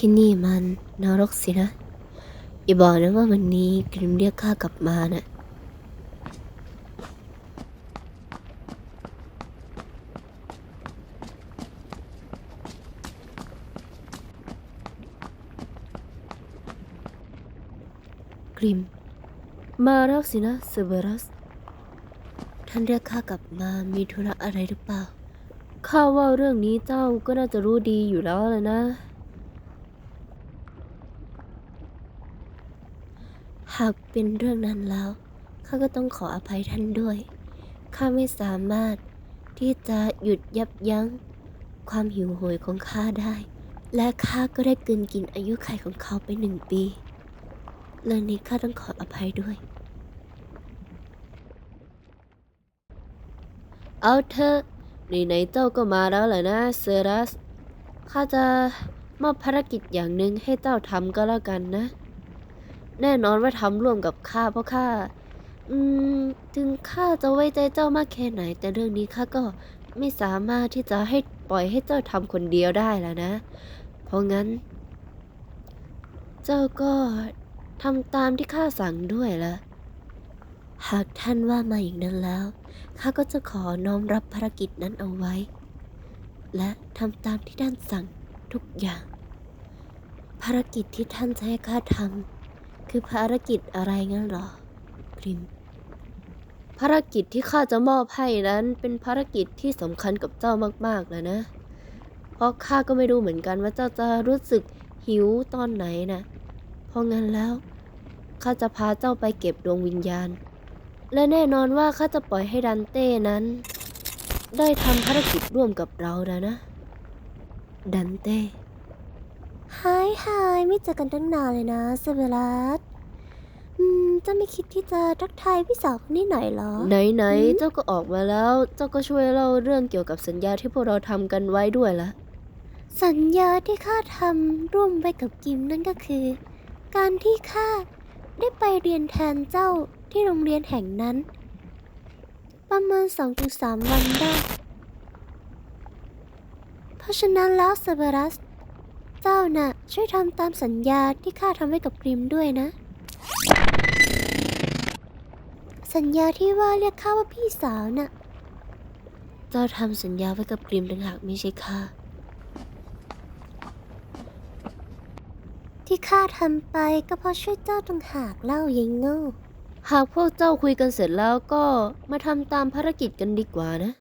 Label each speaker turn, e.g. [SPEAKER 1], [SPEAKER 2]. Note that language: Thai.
[SPEAKER 1] ที่นี่มันนรกสินะ อย่าบอกนะว่าวันนี้กริมเรียกข้ากลับมาน่ะกริม มาแล้วสินะเซเบรัส ท่านเรียกข้ากลับมามีธุระอะไรหรือเปล่า ข้าว่าเรื่องนี้เจ้าก็น่าจะรู้ดีอยู่แล้วแหละนะ หากเป็นเรื่องนั้นแล้ว ข้าก็ต้องขออภัยท่านด้วย ข้าไม่สามารถที่จะหยุดยับยั้ง ความหิวโหยของข้าได้ และข้าก็ได้กลืนกินอายุขัยของเขาไปหนึ่งปี เรื่องนี้ข้าต้องขออภัยด้วย เอาเถอะไหนๆเจ้าก็มาแล้วแหละนะเซรัส ข้าจะมอบภารกิจอย่างหนึ่งให้เจ้าทำก็แล้วกันนะ แน่นอนว่าทำร่วมกับข้าเพราะข้าอืม ถึงข้าจะไว้ใจเจ้ามากแค่ไหน แต่เรื่องนี้ข้าก็ไม่สามารถที่จะให้ปล่อยให้เจ้าทำคนเดียวได้แล้วนะ เพราะงั้น เจ้าก็ทำตามที่ข้าสั่งด้วยละหากท่านว่ามาอย่างนั้นแล้วข้าก็จะขอน้อมรับภารกิจนั้นเอาไว้ และทำตามที่ท่านสั่งทุกอย่าง ภารกิจที่ท่านจะให้ข้าทำ คือภารกิจอะไรงั้นหรอกริมภารกิจที่ข้าจะมอบให้นั้นเป็นภารกิจที่สำคัญกับเจ้ามากๆแล้วนะ เพราะข้าก็ไม่รู้เหมือนกันว่าเจ้าจะรู้สึกหิวตอนไหนนะเพราะงั้นแล้วข้าจะพาเจ้าไปเก็บดวงวิญญาณ และแน่นอนว่าข้าจะปล่อยให้ดันเต้นั้น ได้ทำภารกิจร่วมกับเราแล้วนะ ดันเต้
[SPEAKER 2] ฮายฮายไม่เจอกันตั้งนานเลยนะเซเบรัสอืมเจะไม่คิดที่จะทักทายพี่สาวคนนี้หน่อยเหรอ
[SPEAKER 1] ไหน
[SPEAKER 2] อืม
[SPEAKER 1] ๆเจ้าก็ออกมาแล้ว เจ้าก็ช่วยเล่าเรื่องเกี่ยวกับสัญญาที่พวกเราทำกันไว้ด้วยละ
[SPEAKER 2] สัญญาที่ข้าทำร่วมไว้กับกิมนั่นก็คือ การที่ข้าได้ไปเรียนแทนเจ้าที่โรงเรียนแห่งนั้น ประมาณ 2-3 วันได้ เพราะฉะนั้นแล้วเซเบรัส เจ้าน่ะช่วยทำตามสัญญาที่ข้าทำไว้กับกริมด้วยนะ สัญญาที่ว่าเรียกข้าว่าพี่สาวน่ะ
[SPEAKER 1] เจ้าทำสัญญาไว้กับกริมต่างหากไม่ใช่ข้า
[SPEAKER 2] ที่ข้าทำไปก็เพราะช่วยเจ้าต่างหากเล่ายิงโง่
[SPEAKER 1] หากพวกเจ้าคุยกันเสร็จแล้วก็มาทำตามภารกิจกันดีกว่านะ